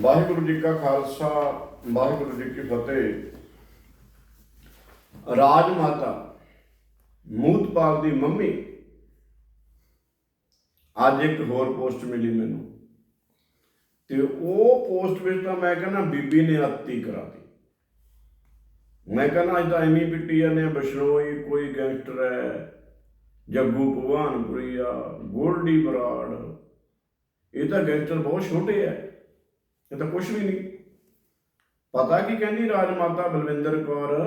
ਵਾਹਿਗੁਰੂ ਜੀ ਕਾ ਖਾਲਸਾ, ਵਾਹਿਗੁਰੂ ਜੀ ਕੀ ਫਤਿਹ। ਰਾਜ ਮਾਤਾ, ਮੂਤਪਾਲ ਦੀ ਮੰਮੀ। ਅੱਜ ਇੱਕ ਹੋਰ ਪੋਸਟ ਮਿਲੀ ਮੈਨੂੰ। ਤੇ ਉਹ ਪੋਸਟ ਵਿੱਚ ਤਾਂ ਮੈਂ ਕਹਿੰਦਾ ਬੀਬੀ ਨੇ ਅਤੀ ਕਰਾਤੀ। ਮੈਂ ਕਹਿੰਦਾ ਅੱਜ ਤਾਂ ਐਵੇਂ ਹੀ ਪਿੱਟੀ ਜਾਂਦੇ ਬਸ਼ਨੋਈ ਕੋਈ ਗੈਂਗਸਟਰ ਹੈ, ਜੱਗੂ ਭਵਾਨਪੁਰੀਆ ਗੋਲਡੀ ਬਰਾੜ। ਇਹ ਤਾਂ ਗੈਂਗਸਟਰ ਬਹੁਤ ਛੋਟੇ ਹੈ ਇਹ ਤਾਂ ਕੁਝ ਵੀ ਨਹੀਂ। ਪਤਾ ਕੀ ਕਹਿੰਦੀ ਰਾਜ ਮਾਤਾ ਬਲਵਿੰਦਰ ਕੌਰ,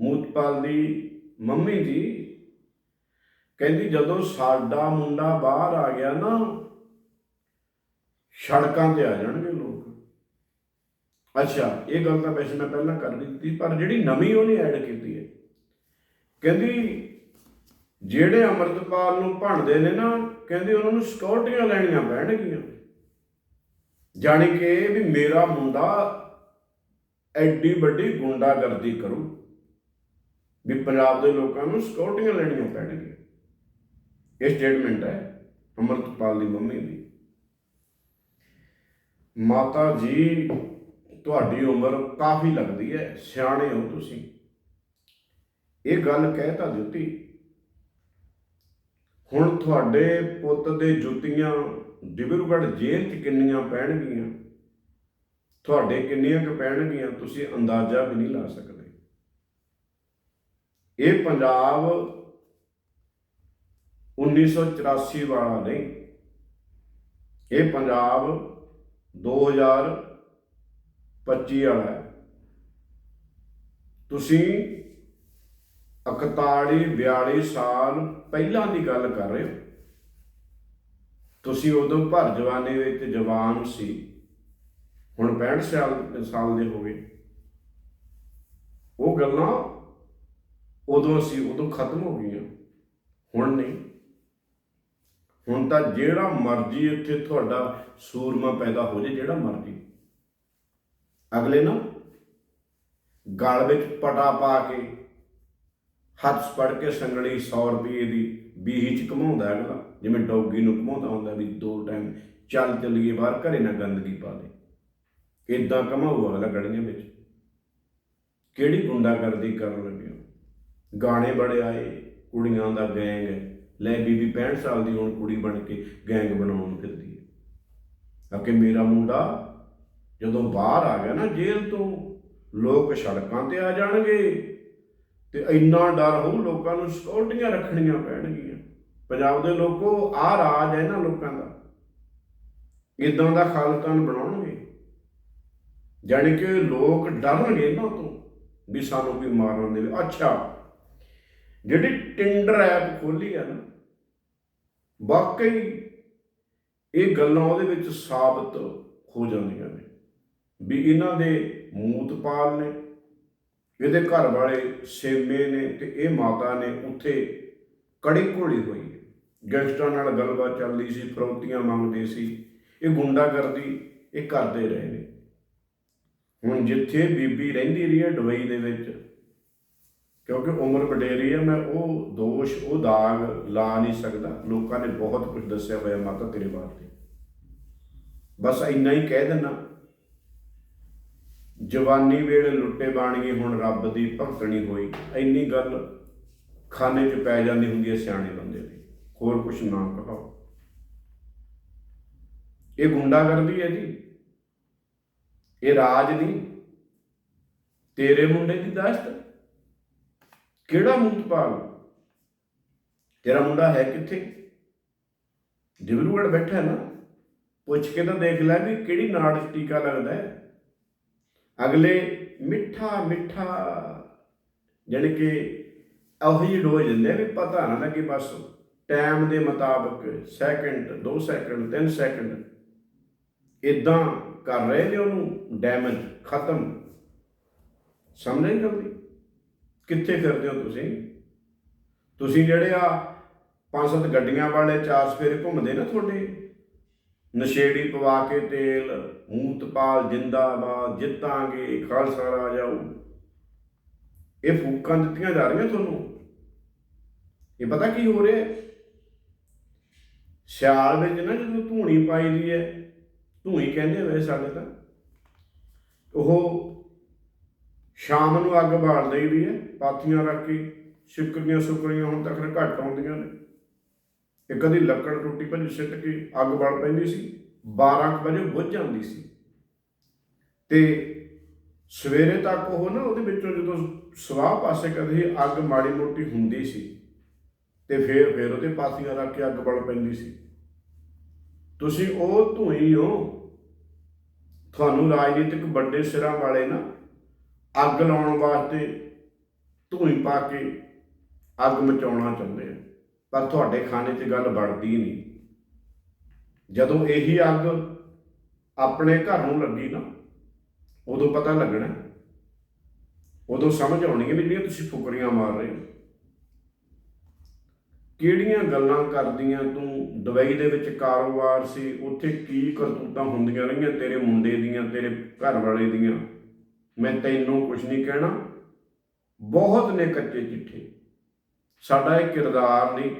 ਮੂਤਪਾਲ ਦੀ ਮੰਮੀ ਜੀ? ਕਹਿੰਦੀ ਜਦੋਂ ਸਾਡਾ ਮੁੰਡਾ ਬਾਹਰ ਆ ਗਿਆ ਨਾ, ਸੜਕਾਂ ਤੇ ਆ ਜਾਣਗੇ ਲੋਕ। ਅੱਛਾ, ਇਹ ਗੱਲ ਤਾਂ ਵੈਸੇ ਮੈਂ ਪਹਿਲਾਂ ਕਰ ਦਿੱਤੀ, ਪਰ ਜਿਹੜੀ ਨਵੀਂ ਉਹਨੇ ਐਡ ਕੀਤੀ ਹੈ। ਕਹਿੰਦੀ ਜਿਹੜੇ ਅੰਮ੍ਰਿਤਪਾਲ ਨੂੰ ਭੰਡਦੇ ਨੇ ਨਾ, ਕਹਿੰਦੀ ਉਹਨਾਂ ਨੂੰ ਸਿਕਿਉਰਟੀਆਂ ਲੈਣੀਆਂ ਪੈਣਗੀਆਂ। ਜਾਣੀ ਕਿ ਵੀ ਮੇਰਾ ਮੁੰਡਾ ਐਡੀ ਵੱਡੀ ਗੁੰਡਾਗਰਦੀ ਕਰੂ ਵੀ ਪੰਜਾਬ ਦੇ ਲੋਕਾਂ ਨੂੰ ਸਿਕਿਉਰਟੀਆਂ ਲੈਣੀਆਂ ਪੈਣਗੀਆਂ। ਇਹ ਸਟੇਟਮੈਂਟ ਹੈ ਅੰਮ੍ਰਿਤਪਾਲ ਦੀ ਮੰਮੀ ਦੀ। ਮਾਤਾ ਜੀ, ਤੁਹਾਡੀ ਉਮਰ ਕਾਫੀ ਲੱਗਦੀ ਹੈ, ਸਿਆਣੇ ਹੋ ਤੁਸੀਂ। ਇਹ ਗੱਲ ਕਹਿ ਤਾਂ ਦਿੱਤੀ। ਹੁਣ ਤੁਹਾਡੇ ਪੁੱਤ ਦੇ ਜੁੱਤੀਆਂ ਡਿਬਰੂਗੜ੍ਹ ਜੇਲ੍ਹ 'ਚ ਕਿੰਨੀਆਂ ਪੈਣਗੀਆਂ? ਤੁਹਾਡੇ ਕਿੰਨੀਆਂ ਕੁ ਪੈਣਗੀਆਂ? ਤੁਸੀਂ ਅੰਦਾਜ਼ਾ ਵੀ ਨਹੀਂ ਲਾ ਸਕਦੇ। ਇਹ ਪੰਜਾਬ 1984 ਵਾਲਾ ਨਹੀਂ। ਇਹ ਪੰਜਾਬ 2025 ਵਾਲਾ ਹੈ। ਤੁਸੀਂ 41 42 ਸਾਲ ਪਹਿਲਾਂ ਦੀ ਗੱਲ ਕਰ ਰਹੇ ਹੋ। ਤੁਸੀਂ ਉਦੋਂ ਭਰ ਜਵਾਨੀ ਵਿੱਚ ਜਵਾਨ ਸੀ। ਹੁਣ 65 ਸਾਲ ਸਾਲ ਦੇ ਹੋ ਗਏ। ਉਹ ਗੱਲਾਂ ਉਦੋਂ ਸੀ, ਉਦੋਂ ਖਤਮ ਹੋ ਗਈਆਂ। ਹੁਣ ਨਹੀਂ। ਹੁਣ ਤਾਂ ਜਿਹੜਾ ਮਰਜ਼ੀ ਇੱਥੇ ਤੁਹਾਡਾ ਸੂਰਮਾ ਪੈਦਾ ਹੋ ਜੇ ਜਿਹੜਾ ਮਰਜ਼ੀ। ਅਗਲੇ ਨਾ ਗਲ ਵਿੱਚ ਪਟਾ ਪਾ ਕੇ ਹੱਥ ਪੜ ਕੇ ਸੰਗਲੀ 100 ਰੁਪਏ ਦੀ ਬੀਹੀ ਚ ਘਮਾਉਂਦਾ ਅਗਲਾ। ਜਿਵੇਂ ਡੌਗੀ ਨੂੰ ਘਮਾਉਂਦਾ ਹੁੰਦਾ ਵੀ ਦੋ ਟਾਈਮ ਚੱਲ ਚੱਲੀਏ, ਬਾਹਰ ਘਰੇ ਨਾ ਗੰਦਗੀ ਪਾ ਦੇ। ਇਦਾਂ ਘਮਾਊ ਅਗਲਾ ਗੜੀਆਂ ਵਿੱਚ। ਕਿਹੜੀ ਗੁੰਡਾਗਰਦੀ ਕਰਨ ਲੱਗੇ ਗਾਣੇ ਬੜੇ ਆਏ, ਕੁੜੀਆਂ ਦਾ ਗੈਂਗ ਲੈ ਬੀਬੀ 65 ਸਾਲ ਦੀ ਹੁਣ ਕੁੜੀ ਬਣ ਕੇ ਗੈਂਗ ਬਣਾਉਣ ਫਿਰਦੀ ਹੈ। ਕਿ ਮੇਰਾ ਮੁੰਡਾ, ਜਦੋਂ ਬਾਹਰ ਆ ਗਿਆ ਨਾ ਜੇਲ੍ਹ ਤੋਂ, ਲੋਕ ਸੜਕਾਂ ਤੇ ਆ ਜਾਣਗੇ ਤੇ ਇੰਨਾ ਡਰ ਹੋਊ, ਲੋਕਾਂ ਨੂੰ ਸਿਕਿਉਰਟੀਆਂ ਰੱਖਣੀਆਂ ਪੈਣਗੀਆਂ। ਪੰਜਾਬ ਦੇ ਲੋਕੋ ਆ ਰਾਜ ਹੈ ਨਾ ਲੋਕਾਂ ਦਾ। ਇਦਾਂ ਦਾ ਖਾਲਤਾਨ ਬਣਾਉਣਗੇ। ਜਾਣੀ ਕਿ ਲੋਕ ਡਰਨਗੇ ਇਹਨਾਂ ਤੋਂ ਵੀ ਸਾਨੂੰ ਕੋਈ ਮਾਰਨ ਦੇਵੇ। ਅੱਛਾ, ਜਿਹੜੀ ਟਿੰਡਰ ਐਪ ਖੋਲੀ ਆ ਨਾ, ਵਾਕਈ ਇਹ ਗੱਲਾਂ ਉਹਦੇ ਵਿੱਚ ਸਾਬਤ ਹੋ ਜਾਂਦੀਆਂ ਨੇ। ਵੀ ਇਹਨਾਂ ਦੇ ਮੂਤਪਾਲ ਨੇ, ਇਹਦੇ ਘਰ ਵਾਲੇ ਸੇਮੇ ਨੇ ਤੇ ਇਹ ਮਾਤਾ ਨੇ ਉੱਥੇ ਕੜੀ ਘੋੜੀ ਹੋਈ। ਗੈਂਗਸਟਰਾਂ ਨਾਲ ਗੱਲਬਾਤ ਚੱਲਦੀ ਸੀ ਫਰੌਤੀਆਂ ਮੰਗਦੇ ਸੀ, ਇਹ ਗੁੰਡਾਗਰਦੀ ਇਹ ਕਰਦੇ ਰਹੇ ਨੇ। ਹੁਣ ਜਿੱਥੇ ਬੀਬੀ ਰਹਿੰਦੀ ਰਹੀ ਹੈ ਦੁਬਈ ਦੇ ਵਿੱਚ, ਕਿਉਂਕਿ ਉਮਰ ਵਡੇਰੀ ਹੈ, ਮੈਂ ਉਹ ਦੋਸ਼, ਉਹ ਦਾਗ ਲਾ ਨਹੀਂ ਸਕਦਾ। ਲੋਕਾਂ ਨੇ ਬਹੁਤ ਕੁਝ ਦੱਸਿਆ ਹੋਇਆ ਮਾਤਾ ਤੇਰੇ ਬਾਰੇ ਬਸ ਇੰਨਾ ਹੀ ਕਹਿ ਦਿੰਨਾ ਜਵਾਨੀ ਵੇਲੇ ਲੁੱਟੇ ਬਾਣੀਏ ਹੁਣ ਰੱਬ ਦੀ ਭਗਤਣੀ ਹੋਈ। ਇੰਨੀ ਗੱਲ ਖਾਨੇ 'ਚ ਪੈ ਜਾਂਦੀ ਹੁੰਦੀ ਹੈ ਸਿਆਣੇ ਬੰਦੇ ਦੀ। ਹੋਰ ਕੁਝ ਨਾ ਕਹੋ। ਇਹ ਗੁੰਡਾਗਰਦੀ ਹੈ ਜੀ। ਇਹ ਰਾਜ ਨਹੀਂ ਤੇਰੇ ਮੁੰਡੇ ਦੀ ਦਾਸ਼ਤ ਕਿਹੜਾ ਮੁੰਤਪਾਲ? ਤੇਰਾ ਮੁੰਡਾ ਹੈ ਕਿੱਥੇ? ਡਿਬਰੂਗੜ੍ਹ ਬੈਠਾ ਨਾ। ਪੁੱਛ ਕੇ ਤਾਂ ਦੇਖ ਲੈ ਵੀ ਕਿਹੜੀ ਨਾੜ 'ਚ ਟੀਕਾ ਲੱਗਦਾ ਹੈ। ਅਗਲੇ ਮਿੱਠਾ ਮਿੱਠਾ, ਜਾਣੀ ਕਿ ਇਹੋ ਜਿਹੀ ਡੋਜ਼ ਦਿੰਦੇ ਵੀ ਪਤਾ ਨਾ ਲੱਗੇ ਬਸ। ਟਾਈਮ ਦੇ ਮੁਤਾਬਕ ਸੈਕਿੰਡ 2 ਸੈਕਿੰਡ 3 ਸੈਕਿੰਡ ਇਦਾਂ ਕਰ ਰਹੇ ਨੇ ਉਹਨੂੰ, ਡੈਮੇਜ, ਖਤਮ। ਸਮਝ ਨਹੀਂ ਕਰਦੀ ਕਿੱਥੇ ਫਿਰਦੇ ਹੋ ਤੁਸੀਂ? ਤੁਸੀਂ ਜਿਹੜੇ ਆ ਪੰਜ ਸੱਤ ਗੱਡੀਆਂ ਵਾਲੇ ਚਾਰ ਸਵੇਰੇ ਘੁੰਮਦੇ ਨਾ ਤੁਹਾਡੇ? ਨਸ਼ੇੜੀ ਪਵਾ ਕੇ ਤੇਲ, ਮੂਤਪਾਲ, ਜਿੰਦਾਬਾਦ, ਜਿੱਤਾਂਗੇ, ਖਾਲਸਾ ਰਾਜ ਆਊ। ਇਹ ਫੂਕਾਂ ਦਿੱਤੀਆਂ ਜਾ ਰਹੀਆਂ ਤੁਹਾਨੂੰ? ਇਹ ਪਤਾ ਕੀ ਹੋ ਰਿਹਾ? ਸਿਆਲ ਵਿੱਚ ਨਾ ਜਦੋਂ ਧੂਣੀ ਪਾਈ ਦੀ ਹੈ ਧੂਈ ਕਹਿੰਦੇ ਵੇ ਸਾਡੇ ਤਾਂ, ਉਹ ਸ਼ਾਮ ਨੂੰ ਅੱਗ ਬਾਲ ਦੇਈਦੀ ਹੈ, ਪਾਥੀਆਂ ਰੱਖ ਕੇ ਸ਼ਿਕਰੀਆਂ ਸੁਕਰੀਆਂ ਹੁਣ ਤੱਕ ਘੱਟ ਆਉਂਦੀਆਂ ਨੇ। ਇੱਕ ਕਦੀ ਲੱਕੜ ਟੁੱਟੀ ਭੱਜ ਸਿੱਟ ਕੇ ਅੱਗ ਬਲ ਪੈਂਦੀ ਸੀ 12 ਕੁ ਵਜੇ ਬੁੱਝ ਜਾਂਦੀ ਸੀ। ਤੇ ਸਵੇਰੇ ਤੱਕ ਉਹ ਨਾ ਉਹਦੇ ਵਿੱਚੋਂ ਜਦੋਂ ਸਵਾਹ ਪਾਸੇ ਕਦੇ ਅੱਗ ਮਾੜੀ ਮੋਟੀ ਹੁੰਦੀ ਸੀ ਤੇ ਫੇਰ ਫੇਰ ਉਹਦੇ ਪਾਸੀਆਂ ਰੱਖ ਕੇ ਅੱਗ ਬਲ ਪੈਂਦੀ ਸੀ। ਤੁਸੀਂ ਉਹ ਧੂਈ ਹੋ, ਤੁਹਾਨੂੰ ਰਾਜਨੀਤਿਕ ਵੱਡੇ ਸਿਰਾਂ ਵਾਲੇ ਨਾ ਅੱਗ ਲਾਉਣ ਵਾਸਤੇ ਧੂਈ ਪਾ ਕੇ ਅੱਗ ਮਚਾਉਣਾ ਚਾਹੁੰਦੇ ਆ, ਪਰ ਤੁਹਾਡੇ ਖਾਣੇ 'ਚ ਗੱਲ ਬਣਦੀ ਨਹੀਂ। ਜਦੋਂ ਇਹੀ ਅੱਗ ਆਪਣੇ ਘਰ ਨੂੰ ਲੱਗੀ ਨਾ, ਉਦੋਂ ਪਤਾ ਲੱਗਣਾ। ਉਦੋਂ ਸਮਝ ਆਉਣੀ ਹੈ ਵੀ ਜਿਹੜੀਆਂ ਤੁਸੀਂ ਫੁਕਰੀਆਂ ਮਾਰ ਰਹੇ ਹੋ। ਕਿਹੜੀਆਂ ਗੱਲਾਂ ਕਰਦੀਆਂ ਤੂੰ? ਦੁਬਈ ਦੇ ਵਿੱਚ ਕਾਰੋਬਾਰ ਸੀ, ਉੱਥੇ ਕੀ ਕਰਤੂਤਾਂ ਹੁੰਦੀਆਂ ਰਹੀਆਂ ਤੇਰੇ ਮੁੰਡੇ ਦੀਆਂ, ਤੇਰੇ ਘਰ ਵਾਲੇ ਦੀਆਂ? ਮੈਂ ਤੈਨੂੰ ਕੁਝ ਨਹੀਂ ਕਹਿਣਾ। ਬਹੁਤ ਨੇ ਕੱਚੇ ਚਿੱਠੇ। ਸਾਡਾ ਇਹ ਕਿਰਦਾਰ ਨਹੀਂ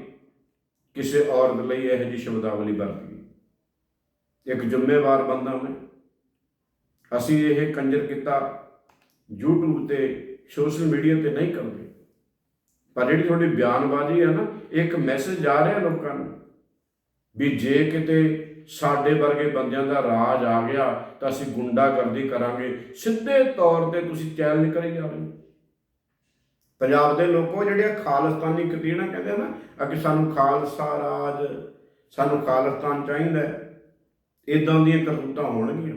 ਕਿਸੇ ਔਰਤ ਲਈ ਇਹੋ ਜਿਹੀ ਸ਼ਬਦਾਵਲੀ ਵਰਤੀ ਇੱਕ ਜ਼ਿੰਮੇਵਾਰ ਬੰਦਾ ਮੈਂ। ਅਸੀਂ ਇਹ ਕੰਜਰ ਕੀਤਾ, YouTube ਤੇ, ਸੋਸ਼ਲ ਮੀਡੀਆ ਤੇ ਨਹੀਂ ਕਰਦੇ। ਪਰ ਜਿਹੜੀ ਤੁਹਾਡੀ ਬਿਆਨਬਾਜ਼ੀ ਹੈ ਨਾ ਇੱਕ ਮੈਸੇਜ ਜਾ ਰਿਹਾ ਲੋਕਾਂ ਨੂੰ ਵੀ ਜੇ ਕਿਤੇ ਸਾਡੇ ਵਰਗੇ ਬੰਦਿਆਂ ਦਾ ਰਾਜ ਆ ਗਿਆ, ਤਾਂ ਅਸੀਂ ਗੁੰਡਾਗਰਦੀ ਕਰਾਂਗੇ। ਸਿੱਧੇ ਤੌਰ ਤੇ ਤੁਸੀਂ ਚੈਲੰਜ ਕਰੀ ਜਾ ਰਹੇ ਹੋ ਪੰਜਾਬ ਦੇ ਲੋਕੋ ਜਿਹੜੇ ਖਾਲਿਸਤਾਨੀ ਕਤੀਣਾ ਕਹਿੰਦੇ ਨਾ ਅੱਗੇ ਸਾਨੂੰ ਖਾਲਸਾ ਰਾਜ, ਸਾਨੂੰ ਖਾਲਿਸਤਾਨ ਚਾਹੀਦਾ ਇਦਾਂ ਦੀਆਂ ਕਰਤੂਤਾਂ ਹੋਣਗੀਆਂ।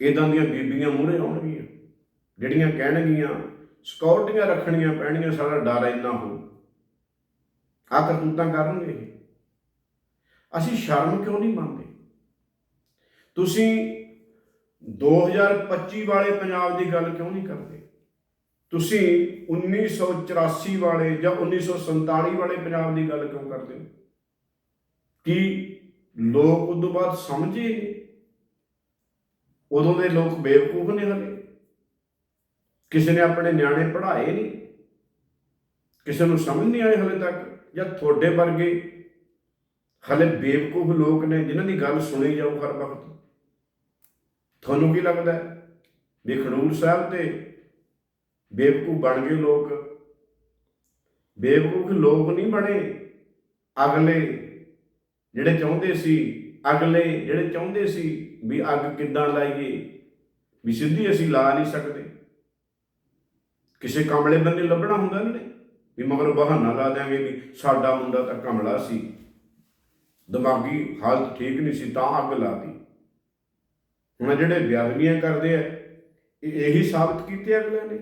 ਇਦਾਂ ਦੀਆਂ ਬੀਬੀਆਂ ਮੂਹਰੇ ਆਉਣਗੀਆਂ। ਜਿਹੜੀਆਂ ਕਹਿਣਗੀਆਂ ਸਿਕਿਉਰਟੀਆਂ ਰੱਖਣੀਆਂ ਪੈਣੀਆਂ ਸਾਡਾ ਡਰ ਇੰਨਾ ਹੋ ਆ ਕਰਤੂਤਾਂ ਕਰਨਗੇ ਅਸੀਂ ਸ਼ਰਮ ਕਿਉਂ ਨਹੀਂ ਮੰਨਦੇ? ਤੁਸੀਂ 2025 ਵਾਲੇ ਪੰਜਾਬ ਦੀ ਗੱਲ ਕਿਉਂ ਨਹੀਂ ਕਰਦੇ? ਤੁਸੀਂ 1984 ਵਾਲੇ ਜਾਂ 1947 ਵਾਲੇ ਪੰਜਾਬ ਦੀ ਗੱਲ ਕਿਉਂ ਕਰਦੇ? ਹੋ ਕੀ ਲੋਕ ਉਦੋਂ ਬਾਅਦ ਸਮਝੇ? ਉਦੋਂ ਦੇ ਲੋਕ ਬੇਵਕੂਫ ਨੇ ਹਲੇ ਕਿਸੇ ਨੇ ਆਪਣੇ ਨਿਆਣੇ ਪੜ੍ਹਾਏ ਨਹੀਂ, ਕਿਸੇ ਨੂੰ ਸਮਝ ਨਹੀਂ ਆਏ ਹਲੇ ਤੱਕ, ਜਾਂ ਤੁਹਾਡੇ ਵਰਗੇ ਹਲੇ ਬੇਵਕੂਫ ਲੋਕ ਨੇ ਜਿਨ੍ਹਾਂ ਦੀ ਗੱਲ ਸੁਣੀ ਜਾਊ ਹਰ ਵਕਤ। ਤੁਹਾਨੂੰ ਕੀ ਲੱਗਦਾ ਵੀ ਖਡੂਰ ਸਾਹਿਬ ਤੇ ਬੇਵਕੂਫ ਬਣ ਗਏ ਲੋਕ? ਬੇਵਕੂਫ ਲੋਕ ਨਹੀਂ ਬਣੇ ਅਗਲੇ ਜਿਹੜੇ ਚਾਹੁੰਦੇ ਸੀ, ਅਗਲੇ ਜਿਹੜੇ ਚਾਹੁੰਦੇ ਸੀ ਵੀ ਅੱਗ ਕਿੱਦਾਂ ਲਾਈਏ, ਵੀ ਸਿੱਧੀ ਅਸੀਂ ਲਾ ਨਹੀਂ ਸਕਦੇ। ਕਿਸੇ ਕਮਲੇ ਬੰਦੇ ਲੱਭਣਾ ਹੁੰਦਾ ਇਹਨਾਂ ਨੇ? ਵੀ ਮਗਰ ਬਹਾਨਾ ਲਾ ਦਿਆਂਗੇ ਵੀ ਸਾਡਾ ਮੁੰਡਾ ਤਾਂ ਕਮਲਾ ਸੀ। ਦਿਮਾਗੀ ਹਾਲਤ ਠੀਕ ਨਹੀਂ ਸੀ, ਤਾਂ ਅੱਗ ਲਾਤੀ ਹੁਣ ਜਿਹੜੇ ਬੇਅਦਬੀਆਂ ਕਰਦੇ ਆ, ਇਹ ਇਹੀ ਸਾਬਤ ਕੀਤੇ ਅਗਲੇ ਨੇ?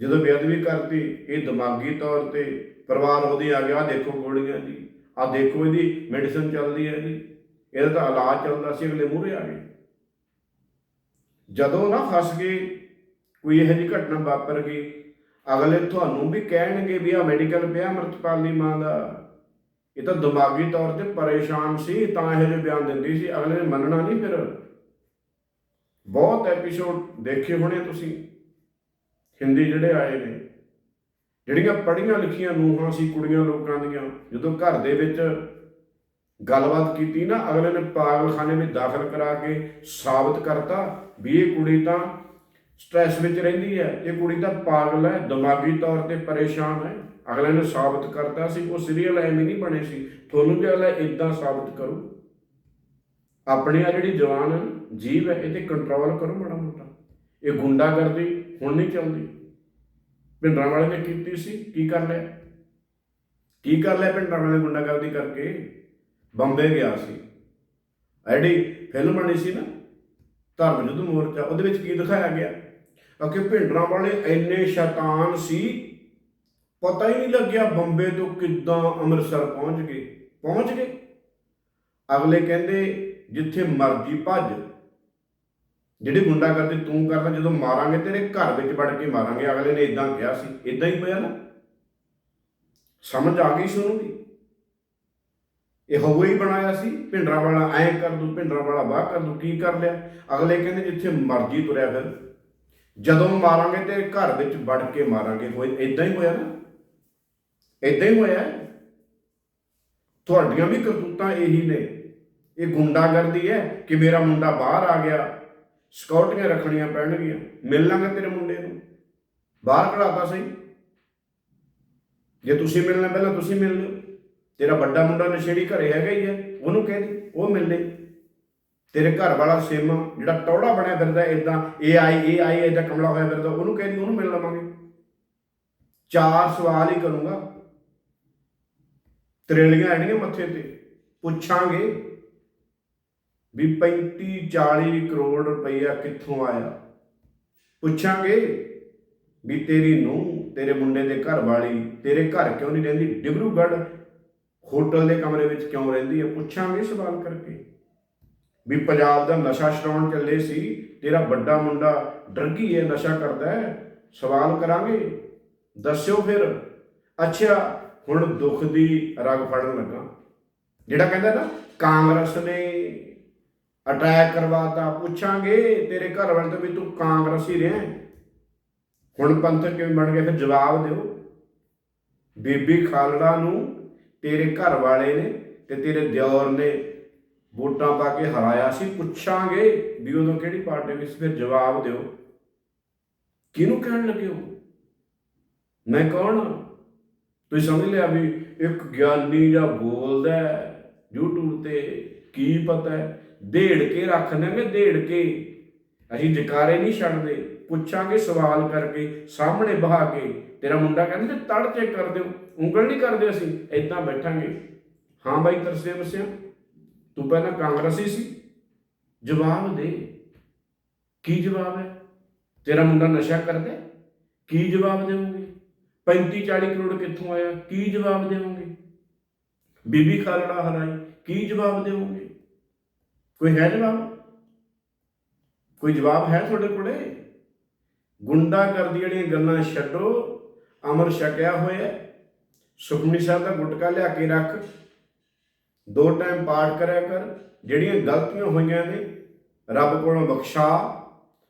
ਜਦੋਂ ਬੇਅਦਬੀ ਕਰਤੀ, ਇਹ ਦਿਮਾਗੀ ਤੌਰ ਤੇ ਪਰਿਵਾਰ ਉਹਦੀ ਆ ਗਿਆ ਦੇਖੋ ਗੋਲੀਆਂ ਦੀ ਆ ਦੇਖੋ ਇਹਦੀ ਮੈਡੀਸਨ ਚੱਲਦੀ ਹੈ ਜੀ। ਇਹਦਾ ਤਾਂ ਇਲਾਜ ਚੱਲਦਾ ਸੀ, ਅਗਲੇ ਮੂਹਰੇ ਆ ਗਏ। ਜਦੋਂ ਨਾ ਫਸ ਗਏ ਕੋਈ ਇਹੋ ਜਿਹੀ ਘਟਨਾ ਵਾਪਰ ਗਈ? ਅਗਲੇ ਤੁਹਾਨੂੰ ਵੀ ਕਹਿਣਗੇ ਵੀ ਆ ਮੈਡੀਕਲ ਪਿਆ ਅਮਰਤਪਾਲ ਦੀ ਮਾਂ ਦਾ। ਇਹ ਤਾਂ ਦਿਮਾਗੀ ਤੌਰ ਤੇ ਪਰੇਸ਼ਾਨ ਸੀ, ਤਾਂ ਇਹੋ ਜਿਹੇ ਬਿਆਨ ਦਿੰਦੀ ਸੀ। ਅਗਲੇ ਨੇ ਮੰਨਣਾ ਨਹੀਂ ਫਿਰ। ਬਹੁਤ ਐਪੀਸੋਡ ਦੇਖੇ ਹੋਣੇ ਤੁਸੀਂ। ਹਿੰਦੀ ਜਿਹੜੇ ਆਏ ਨੇ, ਜਿਹੜੀਆਂ ਪੜ੍ਹੀਆਂ ਲਿਖੀਆਂ ਨੂੰਹਾਂ ਸੀ ਕੁੜੀਆਂ ਲੋਕਾਂ ਦੀਆਂ, ਜਦੋਂ ਘਰ ਦੇ ਵਿੱਚ ਗੱਲਬਾਤ ਕੀਤੀ ਨਾ, ਅਗਲੇ ਨੇ ਪਾਗਲਖਾਨੇ ਵਿੱਚ ਦਾਖਲ ਕਰਾ ਕੇ ਸਾਬਤ ਕਰਤਾ ਵੀ ਇਹ ਕੁੜੀ ਤਾਂ ਸਟ੍ਰੈਸ ਵਿੱਚ ਰਹਿੰਦੀ ਹੈ। ਇਹ ਕੁੜੀ ਤਾਂ ਪਾਗਲ ਹੈ, ਦਿਮਾਗੀ ਤੌਰ ਤੇ ਪਰੇਸ਼ਾਨ ਹੈ। ਅਗਲੇ ਨੇ ਸਾਬਤ ਕਰਤਾ ਸੀ, ਉਹ ਸੀਰੀਅਲ ਐਵੇਂ ਨਹੀਂ ਬਣੇ ਸੀ। ਤੁਹਾਨੂੰ ਵੀ ਅਗਲਾ ਇਦਾਂ ਸਾਬਤ ਕਰੂ। ਆਪਣੇ ਆ ਜਿਹੜੀ ਜਵਾਨ ਹੈ ਜੀਵ ਹੈ ਇਹ ਤੇ ਕੰਟਰੋਲ ਕਰੋ ਮਾੜਾ ਮੋਟਾ। ਇਹ ਗੁੰਡਾਗਰਦੀ ਹੁਣ ਨਹੀਂ ਚੱਲਦੀ। ਭਿੰਡਰਾਂ ਵਾਲੇ ਨੇ ਕੀਤੀ ਸੀ, ਕੀ ਕਰ ਲਿਆ? ਕੀ ਕਰ ਲਿਆ ਭਿੰਡਰਾਂ ਵਾਲੇ ਗੁੰਡਾਗਰਦੀ ਕਰਕੇ? ਬੰਬੇ ਗਿਆ ਸੀ। ਐਡੀ ਫਿਲਮ ਬਣੀ ਸੀ ਨਾ ਧਰਮ ਯੁੱਧ ਮੋਰਚਾ, ਉਹਦੇ ਵਿੱਚ ਕੀ ਦਿਖਾਇਆ ਗਿਆ? ਕਿ ਭਿੰਡਰਾਂ ਵਾਲੇ ਇੰਨੇ ਸ਼ੈਤਾਨ ਸੀ, ਪਤਾ ਹੀ ਨਹੀਂ ਲੱਗਿਆ ਬੰਬੇ ਤੋਂ ਕਿੱਦਾਂ ਅੰਮ੍ਰਿਤਸਰ ਪਹੁੰਚ ਗਏ। ਪਹੁੰਚ ਗਏ। ਅਗਲੇ ਕਹਿੰਦੇ, ਜਿੱਥੇ ਮਰਜ਼ੀ ਭੱਜ। ਜਿਹੜੇ ਗੁੰਡਾ ਕਰਦੇ ਤੂੰ ਕਰਦਾ, ਜਦੋਂ ਮਾਰਾਂਗੇ ਤੇਰੇ ਘਰ ਵਿੱਚ ਵੜ ਕੇ ਮਾਰਾਂਗੇ। ਅਗਲੇ ਨੇ ਇਦਾਂ ਕਿਹਾ ਸੀ। ਇਦਾਂ ਹੀ ਹੋਇਆ ਨਾ। ਸਮਝ ਆ ਗਈ ਸੀ ਉਹਨੂੰ ਵੀ। ਇਹ ਹੋਵੇ ਹੀ ਬਣਾਇਆ ਸੀ। ਭਿੰਡਰਾ ਵਾਲਾ ਐਂ ਕਰ ਦੂ, ਭਿੰਡਰਾ ਵਾਲਾ ਬਾਹ ਕਰ ਦੂ, ਕੀ ਕਰ ਲਿਆ? ਅਗਲੇ ਕਹਿੰਦੇ, ਜਿੱਥੇ ਮਰਜ਼ੀ ਤੁਰਿਆ ਫਿਰ। ਜਦੋਂ ਮਾਰਾਂਗੇ ਤੇ ਘਰ ਵਿੱਚ ਵੜ ਕੇ ਮਾਰਾਂਗੇ, ਹੋਏ ਇਦਾਂ ਹੀ ਹੋਇਆ ਨਾ? ਇਦਾਂ ਹੀ ਹੋਇਆ? ਤੁਹਾਡੀਆਂ ਵੀ ਕਰਤੂਤਾਂ ਇਹੀ ਨੇ। ਇਹ ਗੁੰਡਾਗਰਦੀ ਹੈ ਕਿ ਮੇਰਾ ਮੁੰਡਾ ਬਾਹਰ ਆ ਗਿਆ ਸਕਿਉਰਟੀਆਂ ਰੱਖਣੀਆਂ ਪੈਣਗੀਆਂ, ਮਿਲ ਲਾਂਗੇ ਤੇਰੇ ਮੁੰਡੇ ਨੂੰ। ਬਾਹਰ ਕਢਾਤਾ ਸਹੀ। ਜੇ ਤੁਸੀਂ ਮਿਲਣਾ, ਪਹਿਲਾਂ ਤੁਸੀਂ ਮਿਲ ਲਿਓ। ਤੇਰਾ ਵੱਡਾ ਮੁੰਡਾ ਨਸ਼ੇੜੀ ਘਰੇ ਹੈਗਾ ਹੀ ਹੈ, ਉਹਨੂੰ ਕਹਿ ਦੇ, ਉਹ ਮਿਲ ਲੈ ਤੇਰੇ ਘਰ ਵਾਲਾ ਸਿਮ ਜਿਹੜਾ ਟੌੜਾ ਬਣਿਆ ਫਿਰਦਾ ਇਦਾਂ ਇਹ ਆਈ ਇਹ ਆਈ ਇਦਾਂ ਕਮਲਾ ਹੋਇਆ ਫਿਰਦਾ, ਉਹਨੂੰ ਕਹਿੰਦੀ ਉਹਨੂੰ ਮਿਲ ਲਵਾਂਗੇ। ਚਾਰ ਸਵਾਲ ਹੀ ਕਰੂੰਗਾ। ਤਰੇਲੀਆਂ ਆਣੀਆਂ ਮੱਥੇ ਤੇ। ਪੁੱਛਾਂਗੇ ਵੀ 35 40 ਕਰੋੜ ਰੁਪਈਆ ਕਿੱਥੋਂ ਆਇਆ? ਪੁੱਛਾਂਗੇ ਵੀ ਤੇਰੀ ਨੂੰ ਤੇਰੇ ਮੁੰਡੇ ਦੇ ਘਰ ਵਾਲੀ ਤੇਰੇ ਘਰ ਕਿਉਂ ਨਹੀਂ ਰਹਿੰਦੀ? ਡਿਬਰੂਗੜ੍ਹ ਹੋਟਲ ਦੇ ਕਮਰੇ ਵਿੱਚ ਕਿਉਂ ਰਹਿੰਦੀ ਹੈ? ਪੁੱਛਾਂਗੇ ਸਵਾਲ ਕਰਕੇ। ਵੀ ਪੰਜਾਬ ਦਾ ਨਸ਼ਾ ਛਡਾਉਣ ਚੱਲੇ ਸੀ, ਤੇਰਾ ਵੱਡਾ ਮੁੰਡਾ ਡਰਗੀ ਹੈ ਨਸ਼ਾ ਕਰਦਾ ਹੈ, ਸਵਾਲ ਕਰਾਂਗੇ? ਦੱਸਿਓ ਫਿਰ। ਅੱਛਾ, ਹੁਣ ਦੁੱਖ ਦੀ ਰਗ ਫੜਨ ਲੱਗਾ। ਜਿਹੜਾ ਕਹਿੰਦਾ ਨਾ, ਕਾਂਗਰਸ ਨੇ ਅਟੈਕ ਕਰਵਾਤਾ, ਪੁੱਛਾਂਗੇ ਤੇਰੇ ਘਰ ਵਾਲੇ ਤੋਂ ਵੀ ਤੂੰ ਕਾਂਗਰਸੀ ਰਿਹਾ ਹੈ। ਹੁਣ ਪੰਥਕ ਕਿਵੇਂ ਬਣ ਗਿਆ, ਫਿਰ ਜਵਾਬ ਦਿਓ। ਬੀਬੀ ਖਾਲੜਾ ਨੂੰ ਤੇਰੇ ਘਰ ਵਾਲੇ ਨੇ ਤੇ ਤੇਰੇ ਦਿਓਰ ਨੇ ਵੋਟਾਂ ਪਾ ਕੇ ਹਰਾਇਆ ਸੀ, ਪੁੱਛਾਂਗੇ ਵੀ ਉਦੋਂ ਕਿਹੜੀ ਪਾਰਟੀ ਵਿੱਚ ਫਿਰ ਜਵਾਬ ਦਿਓ। ਕਿਹਨੂੰ ਕਹਿਣ ਲੱਗੇ ਹੋ? ਮੈਂ ਕੌਣ ਤੁਸੀਂ ਸਮਝ ਲਿਆ ਵੀ ਇੱਕ ਗਿਆਨੀ ਜਾਂ ਬੋਲਦਾ ਹੈ, YouTube ਤੇ ਕੀ ਪਤਾ ਦੇੜ ਕੇ ਰੱਖ ਲਾਂਗੇ ਦੇੜ ਕੇ। ਅਸੀਂ ਜਕਾਰੇ ਨਹੀਂ ਛੱਡਦੇ, ਪੁੱਛਾਂਗੇ, ਸਵਾਲ ਕਰਕੇ, ਸਾਹਮਣੇ ਬਹਾ ਕੇ। ਤੇਰਾ ਮੁੰਡਾ ਕਹਿੰਦਾ ਤੜ ਚੈੱਕ ਕਰ ਦਿਓ, ਉਂਗਲ ਨਹੀਂ ਕਰਦੇ ਅਸੀਂ ਇਦਾਂ ਬੈਠਾਂਗੇ। ਹਾਂ ਬਾਈ ਤਰਸੇ ਵਸਿਆ ਤੂੰ ਪਹਿਲਾਂ ਕਾਂਗਰਸੀ ਸੀ? ਜਵਾਬ ਦੇ। ਕੀ ਜਵਾਬ ਹੈ? ਤੇਰਾ ਮੁੰਡਾ ਨਸ਼ਾ ਕਰਦਾ ਕੀ ਜਵਾਬ ਦੇਵੋਗੇ? 35 40 ਕਰੋੜ ਕਿੱਥੋਂ ਆਇਆ? ਕੀ ਜਵਾਬ ਦੇਵੋਗੇ? ਬੀਬੀ ਖਾਲੜਾ ਹਰਾਈ, ਕੀ ਜਵਾਬ ਦੇਵੋਗੇ? ਕੋਈ ਹੈ ਜਵਾਬ? ਕੋਈ ਜਵਾਬ ਹੈ ਤੁਹਾਡੇ ਕੋਲੇ? ਗੁੰਡਾ ਕਰਦੀ ਜਿਹੜੀਆਂ ਗੱਲਾਂ ਛੱਡੋ। ਅਮਰ ਛਕਿਆ ਹੋਇਆ ਸੁਖਮਨੀ ਸਾਹਿਬ ਦਾ ਗੁਟਕਾ ਲਿਆ ਕੇ ਰੱਖ। ਦੋ ਟਾਈਮ ਪਾਠ ਕਰਿਆ ਕਰ, ਜਿਹੜੀਆਂ ਗਲਤੀਆਂ ਹੋਈਆਂ ਨੇ, ਰੱਬ ਕੋਲੋਂ ਬਖਸ਼ਾ,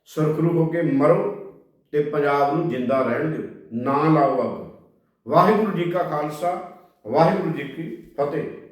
ਸੁਰਖਰੂ ਹੋ ਕੇ ਮਰੋ ਤੇ ਪੰਜਾਬ ਨੂੰ ਜਿੰਦਾ ਰਹਿਣ ਦਿਓ। ਨਾ ਲਾਓ ਅੱਗ। ਵਾਹਿਗੁਰੂ ਜੀ ਕਾ ਖਾਲਸਾ, ਵਾਹਿਗੁਰੂ ਜੀ ਕੀ ਫਤਿਹ।